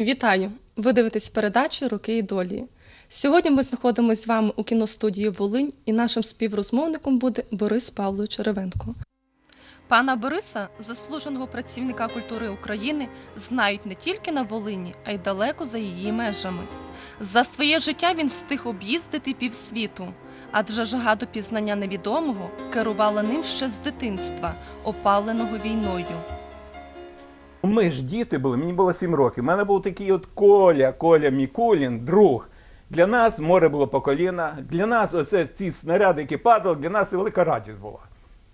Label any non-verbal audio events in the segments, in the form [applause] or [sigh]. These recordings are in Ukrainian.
Вітаю! Ви дивитесь передачу Руки і долі. Сьогодні ми знаходимося з вами у кіностудії Волинь і нашим співрозмовником буде Борис Павлович Черевенко. Пана Бориса, заслуженого працівника культури України, знають не тільки на Волині, а й далеко за її межами. За своє життя він встиг об'їздити півсвіту, адже жага до пізнання невідомого керувала ним ще з дитинства, опаленого війною. Ми ж діти були, мені було 7 років. У мене був такий от Коля, Коля Мікулін, друг. Для нас море було по коліна, для нас оце ці снаряди, які падали, для нас велика радість була.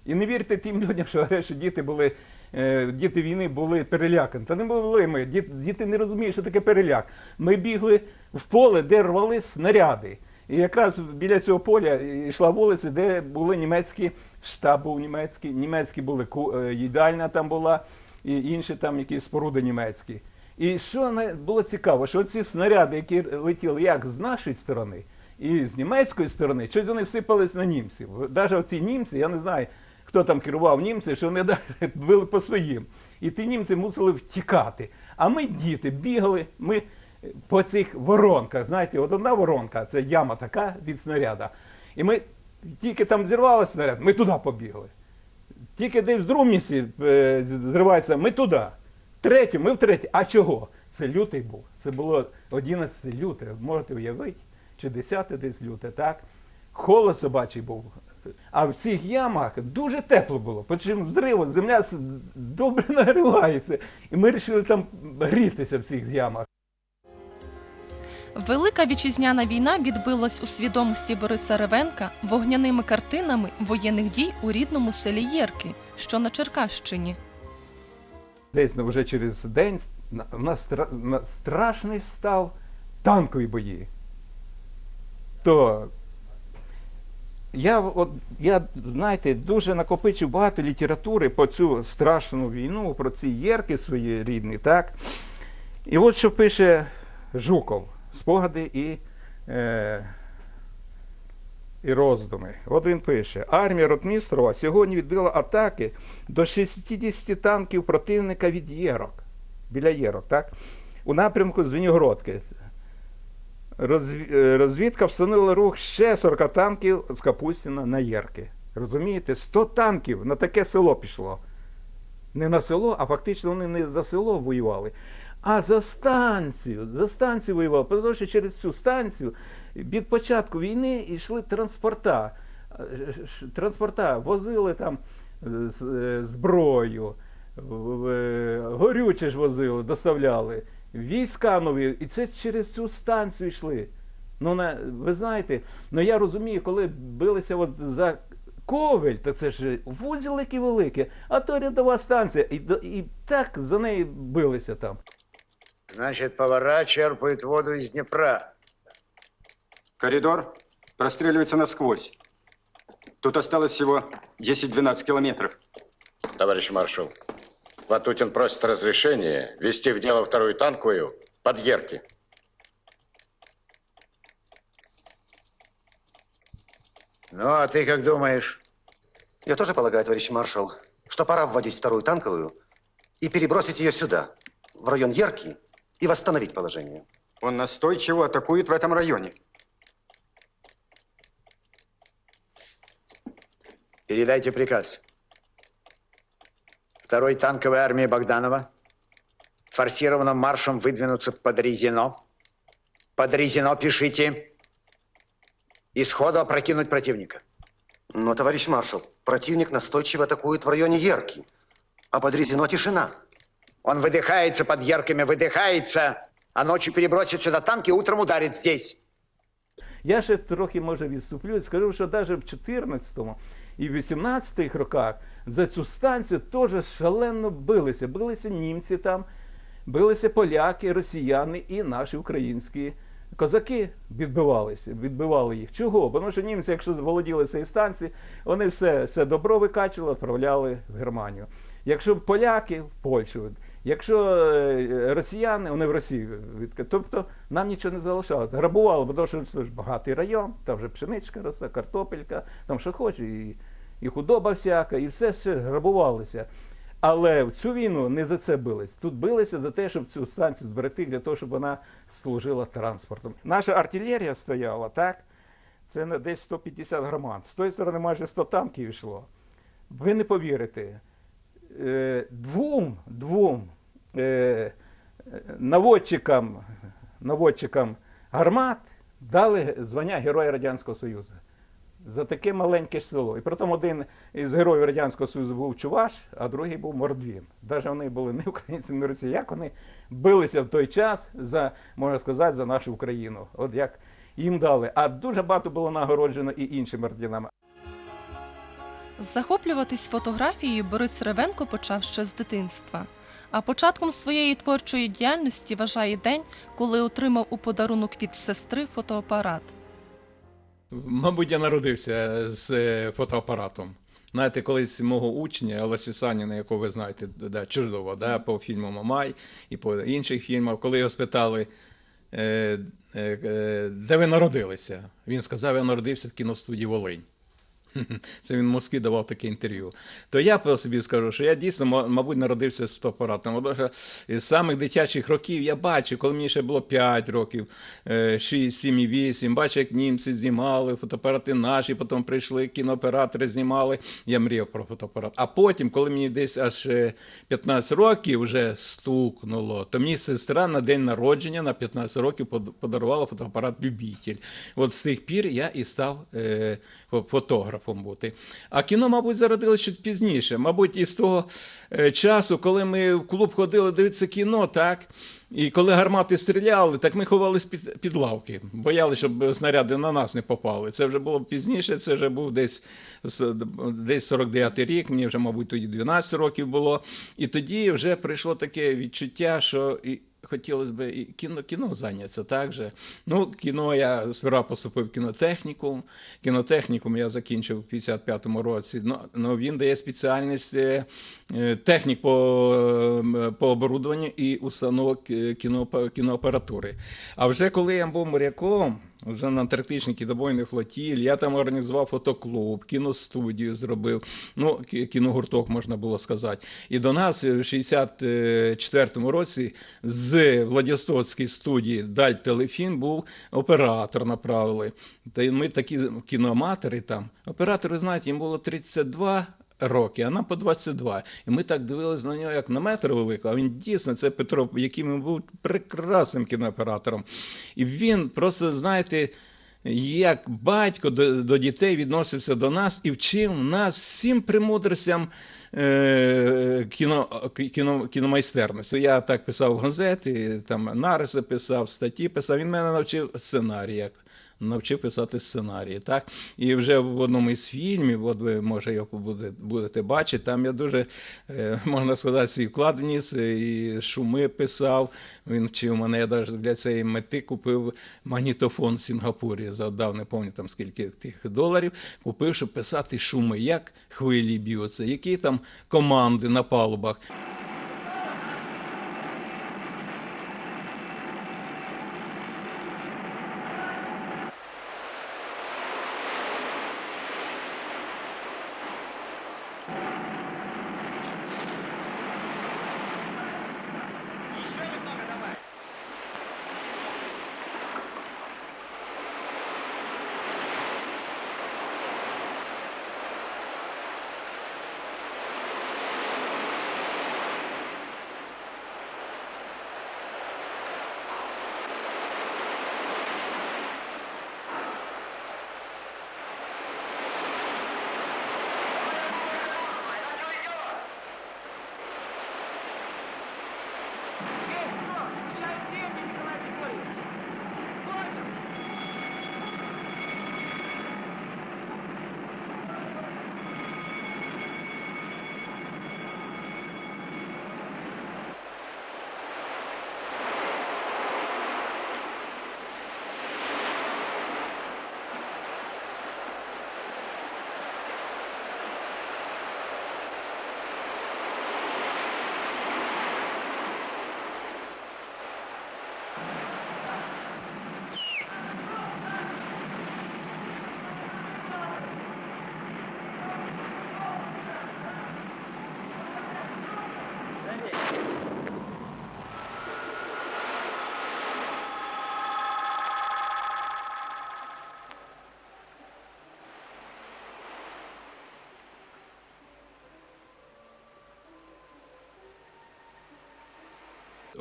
І не вірте тим людям, що говорять, що діти були, е, діти війни були перелякані. Та не були ми. Діти, не розуміють, що таке переляк. Ми бігли в поле, де рвали снаряди. І якраз біля цього поля йшла вулиця, де були німецькі, штаб був німецький, німецькі були е, їдальня там була, і інші там якісь споруди німецькі. І що було цікаво, що ці снаряди, які летіли як з нашої сторони, і з німецької сторони, щось вони сипались на німців. Навіть оці німці, я не знаю, хто там керував німці, що вони [laughs] били по своїм. І ті німці мусили втікати. А ми, діти, бігали, ми по цих воронках. Знаєте, от одна воронка, це яма така від снаряда. І ми тільки там зірвалося снаряд, ми туди побігли. Тільки десь в другому е, зривається, ми туди. Третє, ми в третє. А чого? Це лютий був. Це було 11 люте. Можете уявити, чи 10 десь люте, так? Холод собачий був. А в цих ямах дуже тепло було. Почим взриву, земля добре [laughs] нагрівається. І ми вирішили там грітися в цих ямах. Велика вітчизняна війна відбилась у свідомості Бориса Ревенка вогняними картинами воєнних дій у рідному селі Єрки, що на Черкащині. Десь ну, вже через день на- нас стра- на- страшний став танкові бої. То я, от, я, знаєте, дуже накопичив багато літератури по цю страшну війну, про ці єрки свої рідні, так? І от що пише Жуков, спогади і, е, і роздуми. От він пише: армія Ротмістрова сьогодні відбила атаки до 60 танків противника від Єрок. Біля Єрок, так? У напрямку Звенігородки. Розві- е, Розвідка встановила рух ще 40 танків з Капустіна на Єрки. Розумієте? 100 танків на таке село пішло. Не на село, а фактично вони не за село воювали, а за станцію. За станцію воювали. Тому що через цю станцію від початку війни йшли транспорта. Е, Транспорта возили там е, е, зброю, горюче ж возили, доставляли, війська нові. І це через цю станцію йшли. Ну, на, ви знаєте, ну я розумію, коли билися от за Ковель, то це ж вузол який великий, а то рядова станція. І, і так за неї билися там. Значит, повара черпают воду из Днепра. Коридор простреливается насквозь. Тут осталось всего 10-12 километров. Товарищ маршал, Ватутин просит разрешения вести в дело вторую танковую под Ерки. Ну, а ты как думаешь? Я тоже полагаю, товарищ маршал, что пора вводить вторую танковую и перебросить ее сюда, в район Ярки, и восстановить положение. Он настойчиво атакует в этом районе. Передайте приказ. Второй танковой армии Богданова форсированным маршем выдвинуться под Резино. Под Резино пишите. И сходу опрокинуть противника. Но, товарищ маршал, противник настойчиво атакует в районе Ярки, а под Резино тишина. Он выдыхается под яркими, выдыхается, а ночью перебросит сюда танки, утром ударит здесь. Я ще трохи може відступлю і скажу, що навіть в 14-му і 18-х роках за цю станцію теж шалено билися. Билися німці там, билися поляки, росіяни і наші українські козаки відбивалися, відбивали їх. Чого? Бо Тому що німці, якщо володіли цією станцією, вони все, все добро викачували, відправляли в Германію. Якщо поляки в Польщу, якщо е, росіяни, вони в відка- Тобто нам нічого не залишалося. Грабували, бо що це ж багатий район, там вже пшеничка росте, картопелька, там що хоче, і, і худоба всяка, і все, все грабувалося. Але в цю війну не за це бились. Тут билися за те, щоб цю станцію зберегти для того, щоб вона служила транспортом. Наша артилерія стояла, так? Це на десь 150 громад. З тої сторони майже 100 танків йшло. Ви не повірите. Е, Двом, двом е, наводчикам, наводчикам гармат дали звання Героя Радянського Союзу. За таке маленьке село. І притом один із героїв Радянського Союзу був Чуваш, а другий був Мордвін. Навіть вони були не українці, не росіяни. Як вони билися в той час за, можна сказати, за нашу Україну. От як їм дали. А дуже багато було нагороджено і іншими орденами. Захоплюватись фотографією Борис Ревенко почав ще з дитинства. А початком своєї творчої діяльності вважає день, коли отримав у подарунок від сестри фотоапарат. Мабуть, я народився з е, фотоапаратом. Знаєте, колись мого учня Олесі Саніна, якого ви знаєте, да, чудово, да, по фільму Мамай і по інших фільмах, коли його спитали, е, е, де ви народилися, він сказав, я народився в кіностудії Волинь. [laughs] Це він в Москві давав таке інтерв'ю. То я по собі скажу, що я дійсно, мабуть, народився з фотоапаратом. Що з самих дитячих років я бачу, коли мені ще було 5 років, е, 6, 7 і 8, бачу, як німці знімали, фотоапарати наші, потім прийшли кінооператори, знімали. Я мріяв про фотоапарат. А потім, коли мені десь аж е, 15 років вже стукнуло, то мені сестра на день народження на 15 років подарувала фотоапарат Любітель. От з тих пір я і став е, фо- фотографом бути. А кіно, мабуть, зародилося чуть пізніше. Мабуть, із того е, часу, коли ми в клуб ходили дивитися кіно, так. І коли гармати стріляли, так ми ховались під, під лавки, боялися, щоб снаряди на нас не попали. Це вже було пізніше, це вже був десь, десь 49-й рік, мені вже, мабуть, тоді 12 років було. І тоді вже прийшло таке відчуття, що хотілося б і кіно, кіно зайнятися так. Ну, кіно я сперва поступив кінотехнікум. Кінотехнікум я закінчив у 55-му році. Ну, ну, він дає спеціальність е, е, технік по, е, по оборудованню і установок е, кіно, кіноапаратури. А вже коли я був моряком, вже на Антарктичній кітобойний флотіль, я там організував фотоклуб, кіностудію зробив, ну, кіногурток, можна було сказати. І до нас в 64-му році з Владивостокської студії Даль Телефін був оператор направили. Та ми такі кіноаматори там. Оператори, знаєте, їм було 32 роки, а нам по 22. І ми так дивилися на нього як на метр великого. А він дійсно, це Петро, він був прекрасним кінооператором. І він просто, знаєте, як батько до, до дітей відносився до нас і вчив нас всім премудростям е, кіно, кіно, кіномайстерності. Я так писав газети, там нариси писав, статті писав. Він мене навчив сценарій. Навчив писати сценарії. Так? І вже в одному із фільмів, от ви може його будете бачити, там я дуже, е, можна сказати, свій вклад вніс, е, і шуми писав. Він вчив мене, я навіть для цієї мети купив магнітофон в Сінгапурі, задав, не пам'ятаю там скільки тих доларів, купив, щоб писати шуми, як хвилі б'ються, які там команди на палубах.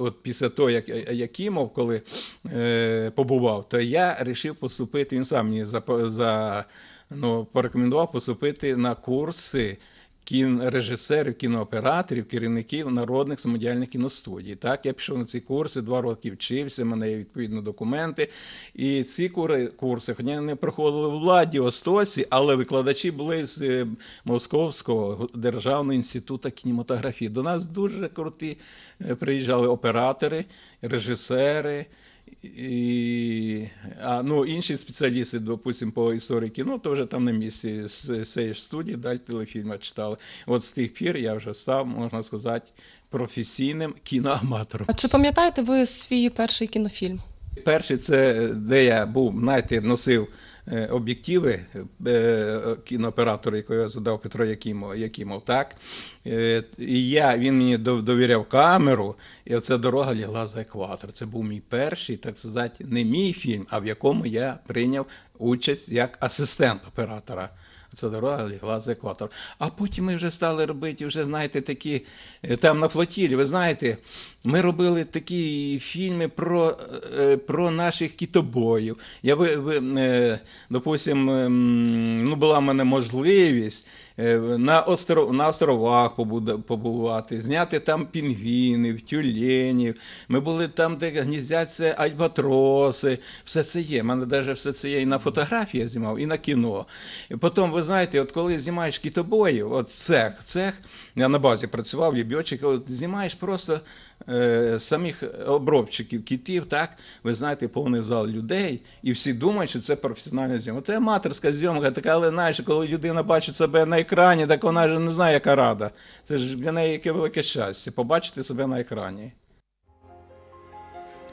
От після того, як Якімов коли е, побував, то я вирішив поступити, він сам мені за, за, ну, порекомендував поступити на курси кін, режисерів, кінооператорів, керівників народних самодіяльних кіностудій. Так, я пішов на ці курси, два роки вчився, мене є відповідні документи. І ці курси, хоча не проходили в Владивостоці, але викладачі були з е, Московського державного інституту кінематографії. До нас дуже круті е, приїжджали оператори, режисери. І, а, ну, інші спеціалісти, допустимо, по історії кіно, то вже там на місці з цієї ж студії далі телефільми читали. От з тих пір я вже став, можна сказати, професійним кіноаматором. А чи пам'ятаєте ви свій перший кінофільм? Перший це де я був, знаєте, носив об'єктиви е, кінооператора, якого я задав Петро Якімов, Якімов так? Е, І я, він мені довіряв камеру, і оця дорога лягла за екватор. Це був мій перший, так сказати, не мій фільм, а в якому я прийняв участь як асистент оператора. Ця дорога лягла з екватор. А потім ми вже стали робити, вже знаєте, такі е, там на флотілі. Ви знаєте, ми робили такі фільми про, е, про наших кітобоїв. Я ви, ви е, допустим, ем, ну була в мене можливість. Е, На, остров, на островах побувати, зняти там пінгвінів, тюленів. Ми були там, де гніздяться альбатроси. Все це є. У мене навіть все це є і на фотографії знімав, і на кіно. Потім, ви знаєте, от коли знімаєш кітобоїв, от цех, цех, я на базі працював, от знімаєш просто самих обробчиків кітів, так, ви знаєте, повний зал людей, і всі думають, що це професіональна зйомка. Це аматорська зйомка, така, але знаєш, коли людина бачить себе на екрані, так вона ж не знає, яка рада. Це ж для неї яке велике щастя побачити себе на екрані.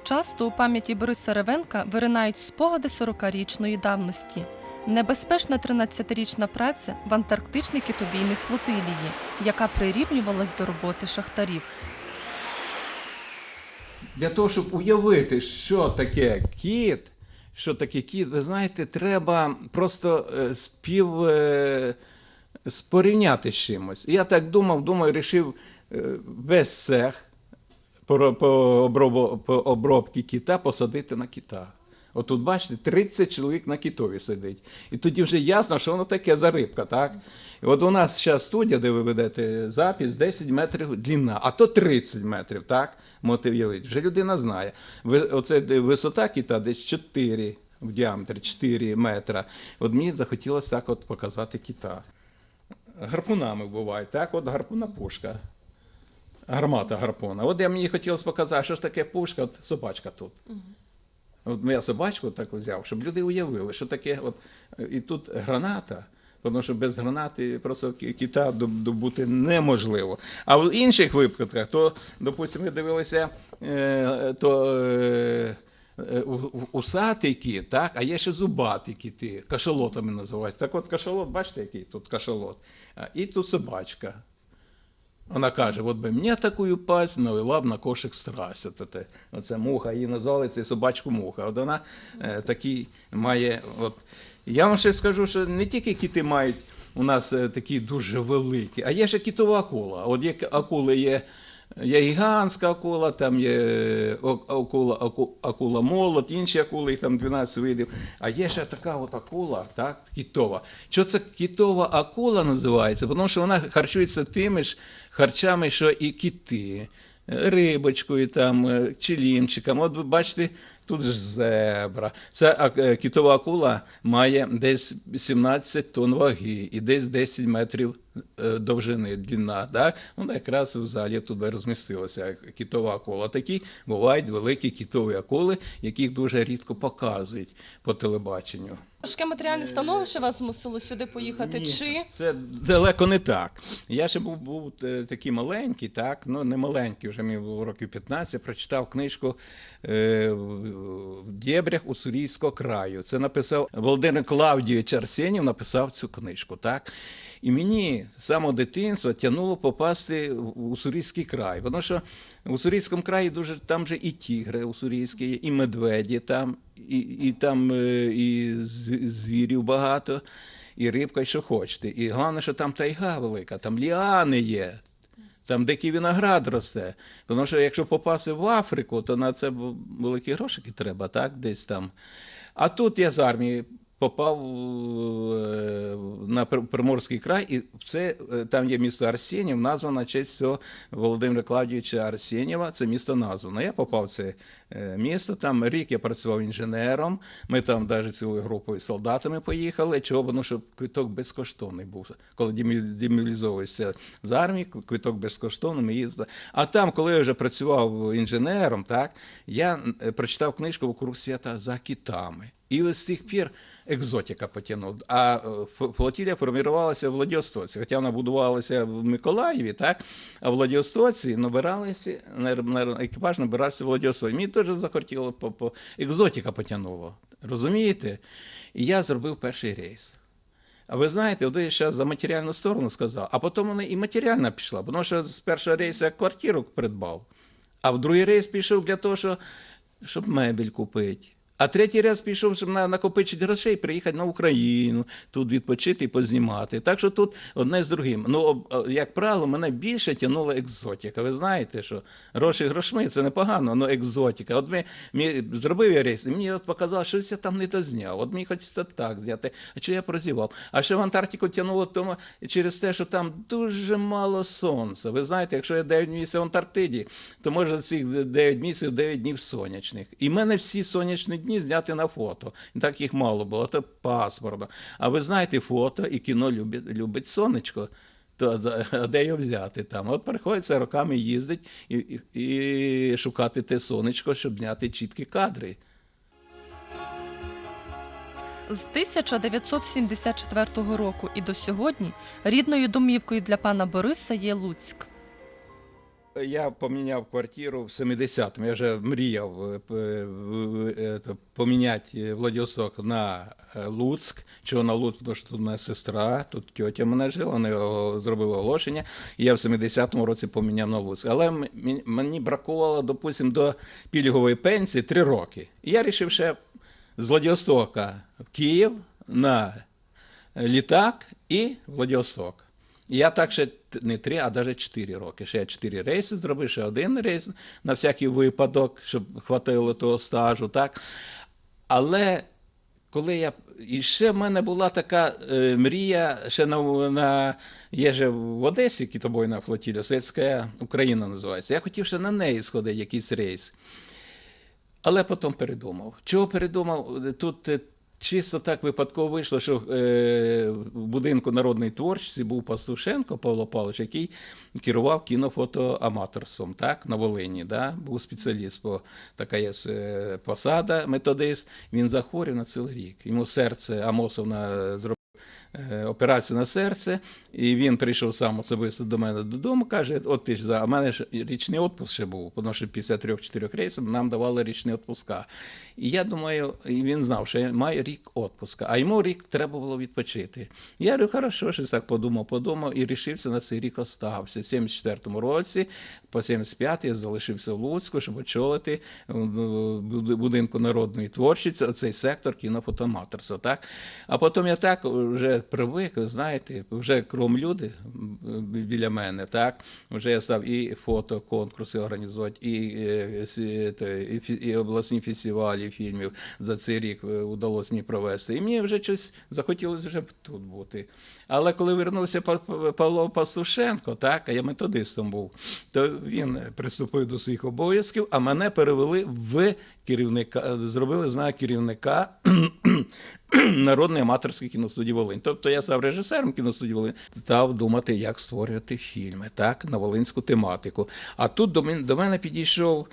Часто у пам'яті Бориса Ревенка виринають спогади 40-річної давності. Небезпечна 13-річна праця в антарктичній китобійній флотилії, яка прирівнювалась до роботи шахтарів. Для того, щоб уявити, що таке кіт, що таке кіт, ви знаєте, треба просто е, спів е, спорівняти з чимось. Я так думав, думаю, рішив е, весь цех по, по, обробці кіта посадити на кита. От тут бачите, 30 чоловік на китові сидить. І тоді вже ясно, що воно таке за рибка, так? І от у нас зараз студія, де ви ведете запис, 10 метрів длина, а то 30 метрів, так? Уявити. Вже людина знає. Оце висота кита десь 4 в діаметрі, 4 метра. От мені захотілося так от показати кита. Гарпунами бувають, так? От гарпуна пушка. Гармата гарпуна. От я мені хотілося показати, що ж таке пушка, от собачка тут. От я собачку так взяв, щоб люди уявили, що таке. От, і тут граната, тому що без гранати просто кита добути неможливо. А в інших випадках, то, допустимо, ми дивилися, е, то е, усатий кіт, так? а є ще зубатий кіти, кашалотами називаються. Так от кашалот, бачите, який тут кашалот, і тут собачка. Вона каже: от би мені таку пасть навела б на кошик страсть. От оце муха, її назвали це собачку муха. От вона е, такий має. От. Я вам ще скажу, що не тільки кіти мають у нас е, такі дуже великі, а є ще кітова акула. От як акули є. Є гігантська акула, там є о- акула, аку- акула молот, інші акули, їх там 12 видів. А є ще така от акула, так, кітова. Що це кітова акула називається? Тому що вона харчується тими ж харчами, що і кіти. Рибочкою, там, е, чилімчиком. От бачите, тут ж зебра. Ця е, кітова акула має десь 17 тонн ваги і десь 10 метрів е, довжини, длина. Так? Вона якраз в залі тут розмістилася кітова акула. Такі бувають великі кітові акули, яких дуже рідко показують по телебаченню. Важке матеріальне становище вас змусило сюди поїхати? Ні, Чи це далеко не так. Я ще був, був е, такий маленький, так, ну не маленький, вже мені було років 15, прочитав книжку е, в в дєбрях Уссурійського краю. Це написав Володимир Клавдійович Арсенів, написав цю книжку. так. І мені з самого дитинства тягнуло попасти в Уссурійський край. Тому що в Уссурійському краї дуже там же і тігри уссурійські, і медведі там, і, і там е, і звірів багато і рибка, і що хочете. І головне, що там тайга велика, там ліани є. Там дикий виноград росте. Тому що якщо попасти в Африку, то на це великі грошики треба, так? Десь там. А тут я з армії попав е, на Приморський край, і це е, там є місто Арсенів, названо на честь цього Володимира Клавдійовича Арсенєва. Це місто названо. Я попав в це е, місто. Там рік я працював інженером. Ми там навіть цілою групою солдатами поїхали. Чого? Бо, Ну, щоб квиток безкоштовний був. Коли демобілізовуєшся з армії, квиток безкоштовний. Ми їздили. А там, коли я вже працював інженером, так я е, прочитав книжку «Вокруг свята за китами. І ось з тих пір екзотика потягнув. А е, флотилія формувалася в Владивостоці. Хоча вона будувалася в Миколаєві, так? а в Владивостоці набиралися, на- на- екіпаж набирався в Владивостоці. Мені теж захотіло, по, по, екзотика потягнуло. Розумієте? І я зробив перший рейс. А ви знаєте, от я зараз за матеріальну сторону сказав, а потім вона і матеріальна пішла, тому що з першого рейсу я квартиру придбав, а в другий рейс пішов для того, що, щоб мебель купити. А третій раз пішов, щоб на- накопичити грошей, приїхати на Україну, тут відпочити і познімати. Так що тут одне з другим. Ну, як правило, мене більше тягнула екзотика. Ви знаєте, що гроші грошми це непогано, але екзотика. От ми, ми зробив я рейс, і мені от показало, що я там не дозняв. От мені хочеться так зняти. А що я прозівав? А ще в Антарктику тягнуло тому через те, що там дуже мало сонця. Ви знаєте, якщо я 9 місяців в Антарктиді, то може цих 9 місяців 9 днів сонячних. І в мене всі сонячні дні зняті на фото. Так їх мало було, це паспорно. А ви знаєте, фото і кіно любить, любить сонечко. То а де його взяти там? От приходиться роками їздить і, і, і шукати те сонечко, щоб зняти чіткі кадри. З 1974 року і до сьогодні рідною домівкою для пана Бориса є Луцьк. Я поміняв квартиру в 70-му. Я вже мріяв е, е, е, поміняти Владивосток на Луцьк. Чого на Луцьк? Тому що тут мене сестра, тут тьотя мене жила, вони о, зробили оголошення. І я в 70-му році поміняв на Луцьк. Але мені- бракувало, допустимо, до пільгової пенсії три роки. І я вирішив ще з Владивостока в Київ на літак і Владивосток. І я так ще не три, а навіть чотири роки. Ще чотири рейси зробив, ще один рейс на всякий випадок, щоб хватило того стажу. Так? Але коли я. І ще в мене була така е, мрія, ще на, на є же в Одесі китобойна флотилія, Совєтська Україна називається. Я хотів ще на неї сходити якийсь рейс. Але потім передумав. Чого передумав? Тут е, чисто так випадково вийшло, що е, в будинку народної творчості був Пастушенко Павло Павлович, який керував кінофотоаматорством так, на Волині. Да? Був спеціаліст, по така є е, посада, методист. Він захворів на цілий рік. Йому серце Амосовна зробила е, операцію на серце, і він прийшов сам особисто до мене додому, каже: от ти ж за а в мене ж річний відпуск ще був, тому що після трьох-чотирьох рейсів нам давали річні відпуска. І я думаю, і він знав, що я маю рік відпуска, а йому рік треба було відпочити. Я говорю, хорошо, щось так подумав, подумав і рішився на цей рік остався. В 74-му році, по 75 я залишився в Луцьку, щоб очолити в будинку народної творчості оцей сектор кінофотоаматорства. Так? А потім я так вже привик, знаєте, вже кром люди біля мене, так? Вже я став і фотоконкурси організувати, і, і, і, фі- і обласні фестивалі фільмів за цей рік е, вдалося мені провести. І мені вже щось захотілося вже тут бути. Але коли вернувся Па- Па- Павло Пастушенко, так, а я методистом був, то він приступив до своїх обов'язків, а мене перевели в керівника, зробили з мене керівника [clears throat] Народної аматорської кіностудії Волинь. Тобто я став режисером кіностудії Волинь, став думати, як створювати фільми, так, на волинську тематику. А тут до мене, до мене підійшов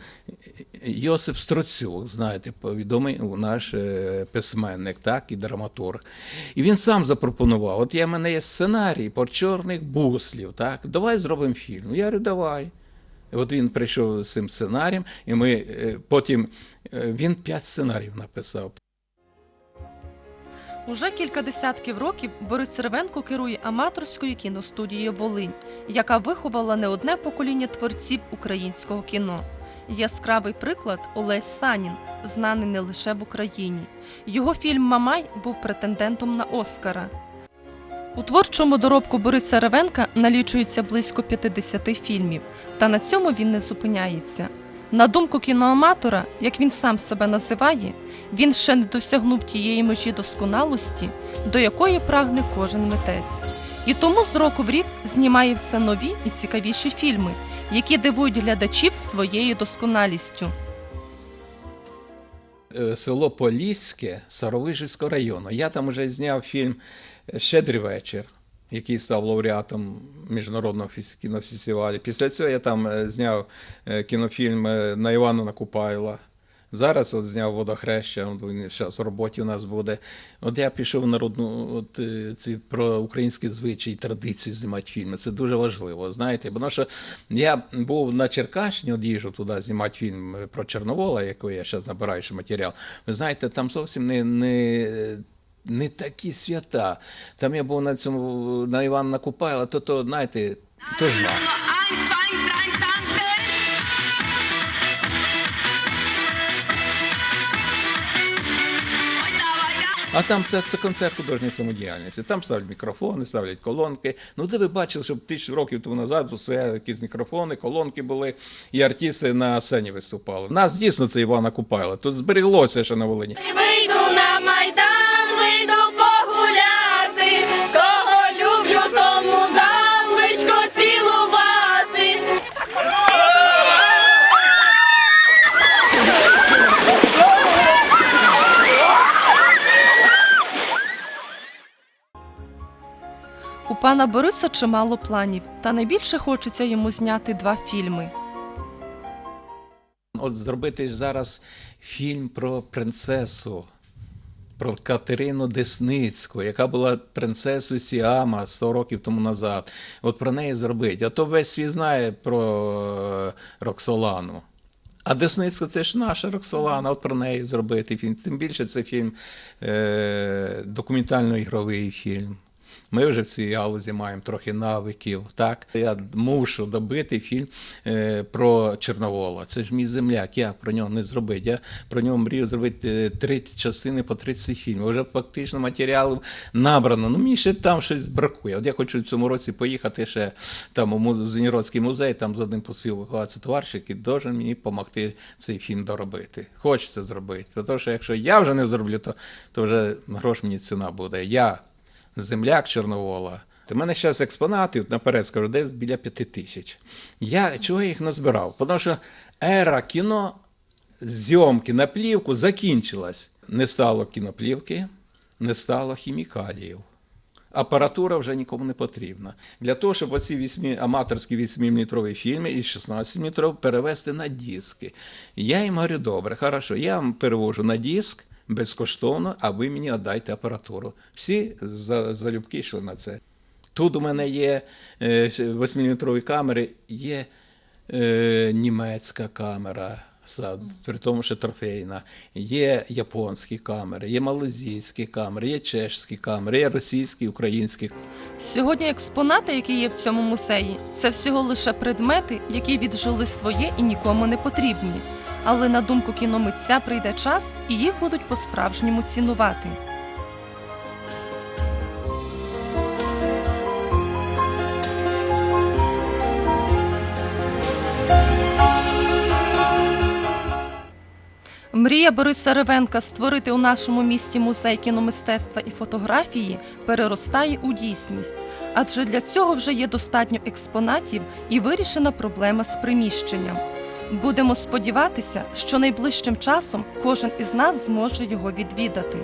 Йосип Строцюк, знаєте, відомий наш е, письменник, так, і драматург. І він сам запропонував: от я в мене є сценарій про чорних буслів, так, давай зробимо фільм. Я говорю, давай. От він прийшов з цим сценарієм, і ми е, потім е, він п'ять сценаріїв написав. Уже кілька десятків років Борис Ревенко керує аматорською кіностудією Волинь, яка виховала не одне покоління творців українського кіно. Яскравий приклад Олесь Санін, знаний не лише в Україні. Його фільм Мамай був претендентом на Оскара. У творчому доробку Бориса Ревенка налічується близько 50 фільмів, та на цьому він не зупиняється. На думку кіноаматора, як він сам себе називає, він ще не досягнув тієї межі досконалості, до якої прагне кожен митець. І тому з року в рік знімає все нові і цікавіші фільми, які дивують глядачів своєю досконалістю. Е, село Поліське Старовижівського району. Я там вже зняв фільм Щедрий вечір, який став лауреатом міжнародного кінофестивалю. Після цього я там е, зняв е, кінофільм е, на Івана Накупайла. Зараз от зняв водохреща, він зараз в роботі у нас буде. От я пішов народну от, ці про українські звичаї традиції знімати фільми. Це дуже важливо, знаєте. Бо що я був на Черкащині, от їжджу туди знімати фільм про Чорновола, який я зараз набираю матеріал. Ви знаєте, там зовсім не. не не такі свята. Там я був на цьому на Івана Купайла, то то, знаєте, то жах. А там це, це концерт художньої самодіяльності. Там ставлять мікрофони, ставлять колонки. Ну, де ви бачили, щоб тисячу років тому назад усе якісь мікрофони, колонки були, і артисти на сцені виступали. У нас дійсно це Івана Купайла. Тут збереглося ще на Волині. Вийду на майдан, У пана Бориса чимало планів, та найбільше хочеться йому зняти два фільми. От зробити зараз фільм про принцесу, про Катерину Десницьку, яка була принцесою Сіама 100 років тому назад. От про неї зробити. А то весь світ знає про е, Роксолану. А Десницька це ж наша Роксолана, от про неї зробити фільм. Тим більше це фільм е, документально-ігровий фільм. Ми вже в цій галузі маємо трохи навиків. Так? Я мушу добити фільм е, про Чорновола. Це ж мій земляк. Як про нього не зробити? Я про нього мрію зробити е, три частини по 30 фільмів. Вже фактично матеріалів набрано. Ну мені ще там щось бракує. От я хочу в цьому році поїхати ще там у му- музей, там з одним поспілкуватися товариш, який должен мені допомогти цей фільм доробити. Хочеться зробити. Тому що якщо я вже не зроблю, то, то вже грош мені ціна буде. Я земляк Чорновола. У мене зараз експонатів, наперед скажу, десь біля п'яти тисяч. Я чого я їх назбирав? Тому що ера кіно зйомки на плівку закінчилась. Не стало кіноплівки, не стало хімікаліїв. Апаратура вже нікому не потрібна. Для того, щоб оці 8, аматорські 8-мм фільми із 16 мм перевести на диски. Я їм говорю, добре, хорошо, я вам перевожу на диск безкоштовно, а ви мені віддайте апаратуру. Всі за- залюбки йшли на це. Тут у мене є 8-мм камери, є е, німецька камера, при тому, що трофейна, є японські камери, є малазійські камери, є чешські камери, є російські, українські. Сьогодні експонати, які є в цьому музеї, це всього лише предмети, які віджили своє і нікому не потрібні. Але на думку кіномитця прийде час, і їх будуть по-справжньому цінувати. Мрія Бориса Ревенка створити у нашому місті музей кіномистецтва і фотографії переростає у дійсність, адже для цього вже є достатньо експонатів і вирішена проблема з приміщенням. Будемо сподіватися, що найближчим часом кожен із нас зможе його відвідати.